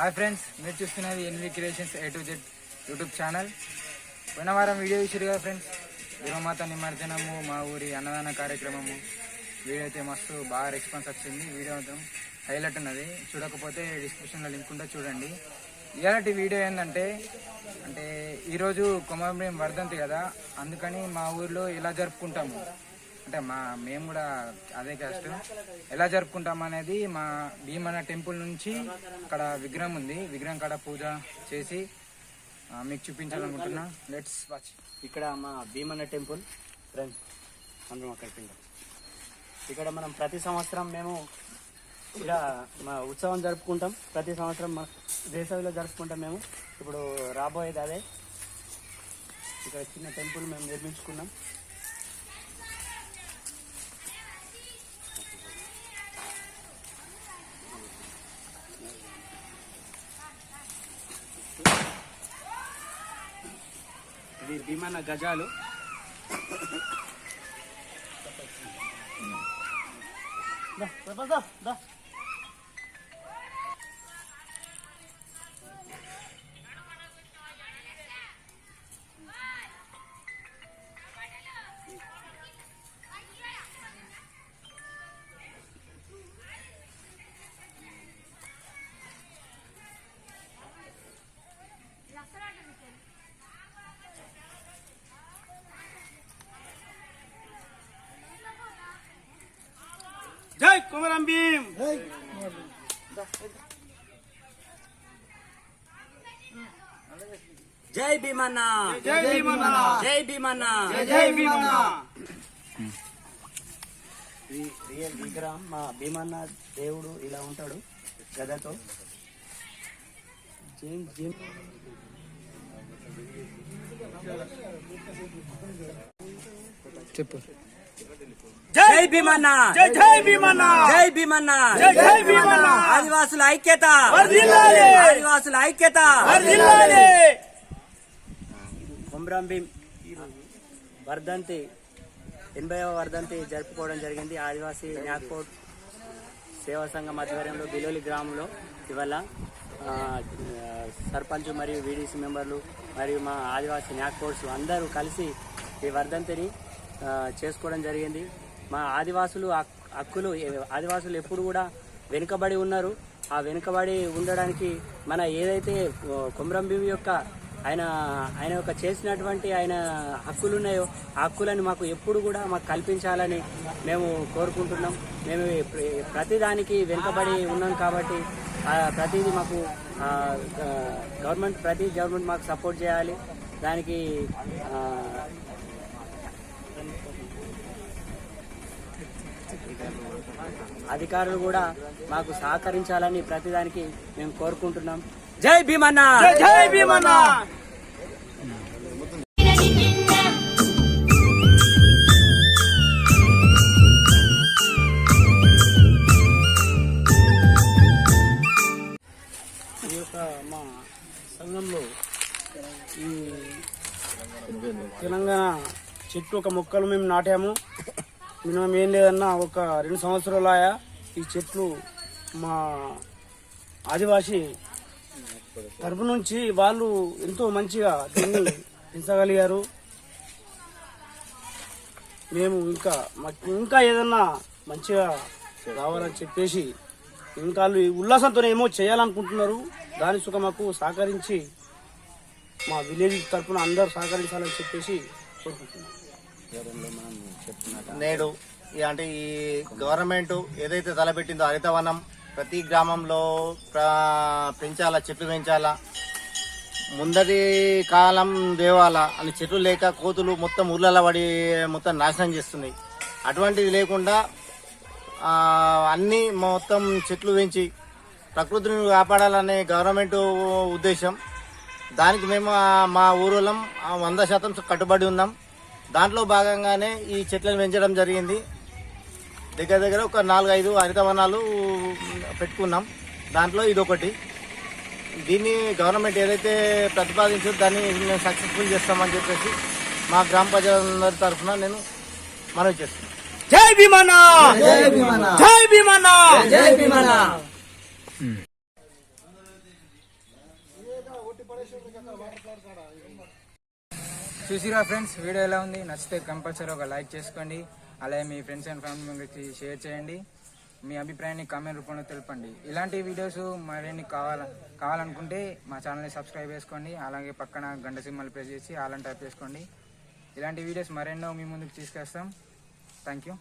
Hi friends మీరు చూస్తున్నది NV creations A to Z YouTube channel. పోయిన వారం వీడియో ఇచ్చారు కదా ఫ్రెండ్స్ దివమాత నిమజ్జనము మా ఊరి అన్నదాన కార్యక్రమము. వీడియో అయితే మస్తు బాగా రెస్పాన్స్ వచ్చింది. వీడియో మాత్రం హైలైట్ ఉన్నది. చూడకపోతే డిస్క్రిప్షన్లో లింక్ ఉంటే చూడండి. ఇలాంటి వీడియో ఏంటంటే అంటే ఈరోజు కుమారభీం వర్ధంతి కదా అందుకని మా ఊర్లో ఇలా జరుపుకుంటాము. అంటే మా మేము కూడా అదే కాస్ట్ ఎలా జరుపుకుంటాం అనేది మా భీమన్న టెంపుల్ నుంచి అక్కడ విగ్రహం ఉంది. విగ్రహం కాడ పూజ చేసి మీకు చూపించాలనుకుంటున్నా. లెట్స్ వాచ్ ఇక్కడ మా భీమన్న టెంపుల్ ఫ్రెండ్స్ అందరం అక్కడికి వెళ్దాం. ఇక్కడ మనం ప్రతి సంవత్సరం మేము ఇక్కడ మా ఉత్సవం జరుపుకుంటాం. ప్రతి సంవత్సరం మా వేసవిలో జరుపుకుంటాం మేము. ఇప్పుడు రాబోయేది అదే. ఇక్కడ చిన్న టెంపుల్ మేము నిర్మించుకున్నాం. ఇది భీమన్న గజాలు. దా, దా, దా, కుమరం భీమ్ జై భీమన్న జై భీమన్న జై భీమన్న జై భీమన్న రియల్ విగ్రహం మా భీమన్న దేవుడు ఇలా ఉంటాడు గదతో. జేమ్ జేమ్ చెప్పు. జై భీమన్న. జై జై భీమన్న. జై భీమన్న. జై జై భీమన్న. ఆదివాసుల ఐక్యత. ఆదివాసుల ఐక్యత. కొమరం భీం వర్ధంతి ఎనభైవ వర్ధంతి జరుపుకోవడం జరిగింది. ఆదివాసీ న్యాక్పోట్ సేవా సంఘం ఆధ్వర్యంలో బిలోలి గ్రామంలో ఇవాళ సర్పంచ్ మరియు వీడీసీ మెంబర్లు మరియు మా ఆదివాసీ న్యాక్పోట్స్ అందరూ కలిసి ఈ వర్ధంతిని చేసుకోవడం జరిగింది. మా ఆదివాసులు హక్కులు ఆదివాసులు ఎప్పుడు కూడా వెనుకబడి ఉన్నారు. ఆ వెనుకబడి ఉండడానికి మన ఏదైతే ఓ, కొమరం యొక్క ఆయన ఆయన యొక్క చేసినటువంటి ఆయన హక్కులు ఉన్నాయో ఆ హక్కులను మాకు ఎప్పుడు కూడా మాకు కల్పించాలని మేము కోరుకుంటున్నాం. మేము ప్రతిదానికి వెనుకబడి ఉన్నాం కాబట్టి ఆ ప్రతిదీ మాకు గవర్నమెంట్ ప్రతి గవర్నమెంట్ మాకు సపోర్ట్ చేయాలి. దానికి అధికారులు కూడా మాకు సహకరించాలని ప్రతిదానికి మేము కోరుకుంటున్నాం. జై భీమన్న జై భీమన్న ఈ యొక్క మా సంఘంలో ఈ తెలంగాణ చెట్టు ఒక మొక్కలు మేము నాటాము. మినిమం ఏం లేదన్నా ఒక రెండు సంవత్సరాలయా ఈ చెట్లు మా ఆదివాసి తరపు నుంచి వాళ్ళు ఎంతో మంచిగా దీన్ని పెంచగలిగారు. మేము ఇంకా మాకు ఇంకా ఏదన్నా మంచిగా రావాలని చెప్పేసి ఇంకా వాళ్ళు ఉల్లాసంతో ఏమో చేయాలనుకుంటున్నారు. దాని సుఖ మాకు సహకరించి మా విలేజ్ తరఫున అందరూ సహకరించాలని చెప్పేసి కోరుకుంటున్నాం. నేడు అంటే ఈ గవర్నమెంట్ ఏదైతే తలపెట్టిందో హరితవనం ప్రతి గ్రామంలో పెంచాలా చెట్లు పెంచాలా ముందటి కాలం దేవాల అని చెట్లు లేక కోతులు మొత్తం ఊర్లలో పడి మొత్తం నాశనం చేస్తున్నాయి. అటువంటిది లేకుండా అన్నీ మొత్తం చెట్లు పెంచి ప్రకృతిని కాపాడాలనే గవర్నమెంట్ ఉద్దేశం. దానికి మేము మా ఊరులం వంద శాతం కట్టుబడి ఉన్నాం. దాంట్లో భాగంగానే ఈ చెట్లను పెంచడం జరిగింది. దగ్గర దగ్గర ఒక నాలుగు ఐదు హరితవనాలు పెట్టుకున్నాం. దాంట్లో ఇదొకటి. దీన్ని గవర్నమెంట్ ఏదైతే ప్రతిపాదించో దాన్ని మేము సక్సెస్ఫుల్ చేస్తామని చెప్పేసి మా గ్రామ ప్రజలందరి తరఫున నేను మనవి చేస్తున్నాను. జై భీమన్న! జై భీమన్న! జై భీమన్న! చూసిరా ఫ్రెండ్స్? వీడియో ఎలా ఉంది? నచ్చితే కంపల్సరీ ఒక లైక్ చేసుకోండి. అలాగే మీ ఫ్రెండ్స్ అండ్ ఫ్యామిలీ మెంబర్స్కి షేర్ చేయండి. మీ అభిప్రాయాన్ని కామెంట్ రూపంలో తెలపండి. ఇలాంటి వీడియోస్ మరిన్ని కావాల కావాలనుకుంటే మా ఛానల్ని సబ్స్క్రైబ్ చేసుకోండి. అలాగే పక్కన గంట సింబల్ ప్రెస్ చేసి ఆల్ టైప్ చేసుకోండి. ఇలాంటి వీడియోస్ మరెన్నో మీ ముందుకు తీసుకొస్తాం. Thank you